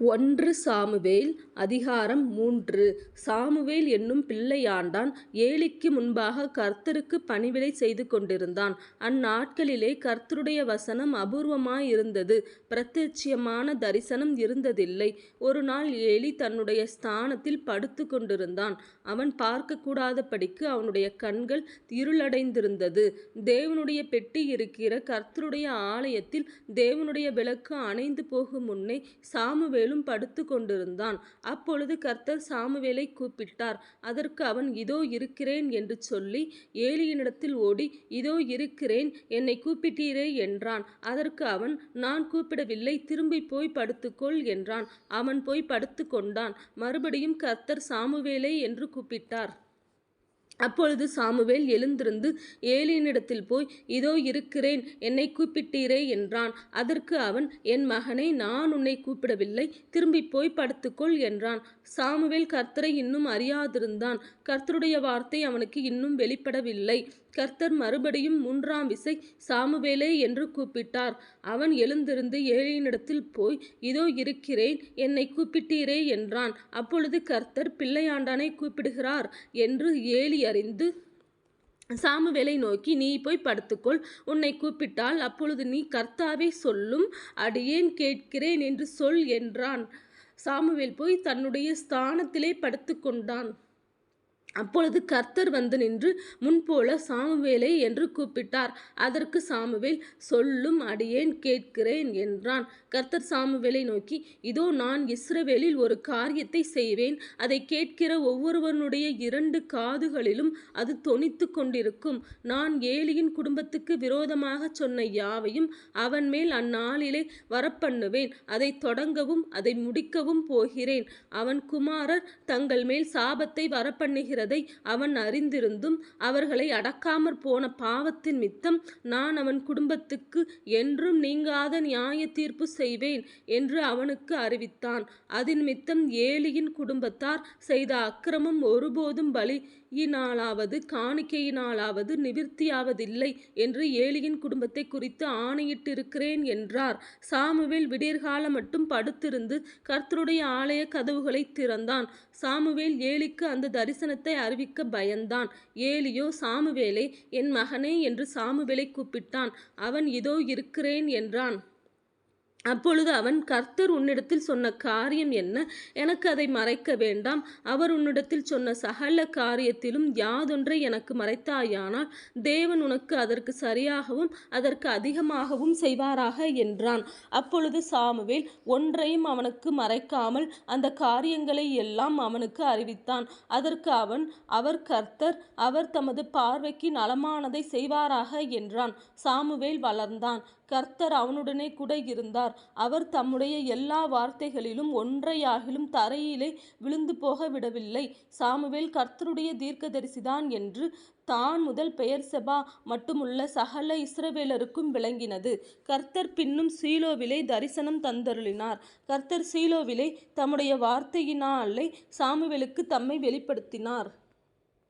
ஒன்று சாமுவேல் அதிகாரம் மூன்று சாமுவேல் என்னும் பிள்ளையாண்டான் ஏலிக்கு முன்பாக கர்த்தருக்கு பணிவிடை செய்து கொண்டிருந்தான். அந்நாட்களிலே கர்த்தருடைய வசனம் அபூர்வமாயிருந்தது பிரத்யட்சியமான தரிசனம் இருந்ததில்லை. ஒரு நாள் ஏலி தன்னுடைய ஸ்தானத்தில் படுத்து கொண்டிருந்தான். அவன் பார்க்கக்கூடாதபடிக்கு அவனுடைய கண்கள் இருளடைந்திருந்தது. தேவனுடைய பெட்டி இருக்கிற கர்த்தருடைய ஆலயத்தில் தேவனுடைய விளக்கு அணைந்து போகும் முன்னே சாமுவேலும் படுத்து கொண்டிருந்தான். அப்பொழுது கர்த்தர் சாமுவேலை கூப்பிட்டார். அதற்கு அவன் இதோ இருக்கிறேன் என்று சொல்லி ஏலியனிடத்தில் ஓடி இதோ இருக்கிறேன் என்னை கூப்பிட்டீரே என்றான். அதற்கு அவன் நான் கூப்பிடவில்லை திரும்பி போய் படுத்துக்கொள் என்றான். அவன் போய் படுத்து கொண்டான். மறுபடியும் கர்த்தர் சாமுவேலை என்று கூப்பிட்டார். அப்பொழுது சாமுவேல் எழுந்திருந்து ஏலியனிடத்தில் போய் இதோ இருக்கிறேன் என்னை கூப்பிட்டீரே என்றான். அதற்கு அவன் என் மகனை நான் உன்னை கூப்பிடவில்லை திரும்பி போய் படுத்துக்கொள் என்றான். சாமுவேல் கர்த்தரை இன்னும் அறியாதிருந்தான். கர்த்தருடைய வார்த்தை அவனுக்கு இன்னும் வெளிப்படவில்லை. கர்த்தர் மறுபடியும் மூன்றாம் விசை சாமுவேலே என்று கூப்பிட்டார். அவன் எழுந்திருந்து ஏழையினிடத்தில் போய் இதோ இருக்கிறேன் என்னை கூப்பிட்டீரே என்றான். அப்பொழுது கர்த்தர் பிள்ளையாண்டானை கூப்பிடுகிறார் என்று ஏலி அறிந்து சாமுவேலை நோக்கி நீ போய் படுத்துக்கொள் உன்னை கூப்பிட்டால் அப்பொழுது நீ கர்த்தாவே சொல்லும் அடியேன் கேட்கிறேன் என்று சொல் என்றான். சாமுவேல் போய் தன்னுடைய ஸ்தானத்திலே படுத்துக்கொண்டான் அப்பொழுது கர்த்தர் வந்து நின்று முன்போல சாமுவேலை என்று கூப்பிட்டார். அதற்கு சாமுவேல் சொல்லும் அடியேன் கேட்கிறேன் என்றான். கர்த்தர் சாமுவேலை நோக்கி இதோ நான் இஸ்ரவேலில் ஒரு காரியத்தை செய்வேன் அதைக் கேட்கிற ஒவ்வொருவனுடைய இரண்டு காதுகளிலும் அது தொனித்து கொண்டிருக்கும். நான் ஏலியின் குடும்பத்துக்கு விரோதமாகச் சொன்ன யாவையும் அவன் மேல் அந்நாளிலே வரப்பண்ணுவேன். அதை தொடங்கவும் அதை முடிக்கவும் போகிறேன். அவன் குமாரர் தங்கள் மேல் சாபத்தை வரப்பண்ணுகிறதை அவன் அறிந்திருந்தும் அவர்களை அடக்காமற் போன பாவத்தினிமித்தம் நான் அவன் குடும்பத்துக்கு என்றும் நீங்காத நியாய தீர்ப்பு செய்வேன் என்று அவனுக்கு அறிவித்தான். அதினிமித்தம் ஏலியின் குடும்பத்தார் செய்த அக்கிரமம் ஒருபோதும் பலி இனாலாவது காணிக்கையினாலாவது நிவிற்த்தியாவதில்லை என்று ஏலியின் குடும்பத்தைக் குறித்து ஆணையிட்டிருக்கிறேன் என்றார். சாமுவேல் விடியற்காலமட்டும் படுத்திருந்து கர்த்தருடைய ஆலயக் கதவுகளைத் திறந்தான். சாமுவேல் ஏலிக்கு அந்த தரிசனத்தை அறிவிக்க பயந்தான். ஏலியோ சாமுவேலே என் மகனே என்று சாமுவேலை கூப்பிட்டான். அவன் இதோ இருக்கிறேன் என்றான். அப்பொழுது அவன் கர்த்தர் உன்னிடத்தில் சொன்ன காரியம் என்ன? எனக்கு அதை மறைக்க வேண்டாம். அவர் உன்னிடத்தில் சொன்ன சகல காரியத்திலும் யாதொன்றை எனக்கு மறைத்தாயானால் தேவன் உனக்கு அதற்கு சரியாகவும் அதற்கு அதிகமாகவும் செய்வாராக என்றான். அப்பொழுது சாமுவேல் ஒன்றையும் அவனுக்கு மறைக்காமல் அந்த காரியங்களை எல்லாம் அவனுக்கு அறிவித்தான். அதற்கு அவன் அவர் கர்த்தர் அவர் தமது பார்வைக்கு நலமானதை செய்வாராக என்றான். சாமுவேல் வளர்ந்தான். கர்த்தர் அவனுடனே கூட இருந்தார். அவர் தம்முடைய எல்லா வார்த்தைகளிலும் ஒன்றையாகிலும் தரையிலே விழுந்துபோக விடவில்லை. சாமுவேல் கர்த்தருடைய தீர்க்கதரிசிதான் என்று தான் முதல் பெயெர்செபா மட்டுமுள்ள சகல இஸ்ரவேலருக்கும் விளங்கினது. கர்த்தர் பின்னும் சீலோவிலே தரிசனம் தந்தருளினார். கர்த்தர் சீலோவிலே தம்முடைய வார்த்தையினாலே சாமுவேலுக்குத் தம்மை வெளிப்படுத்தினார்.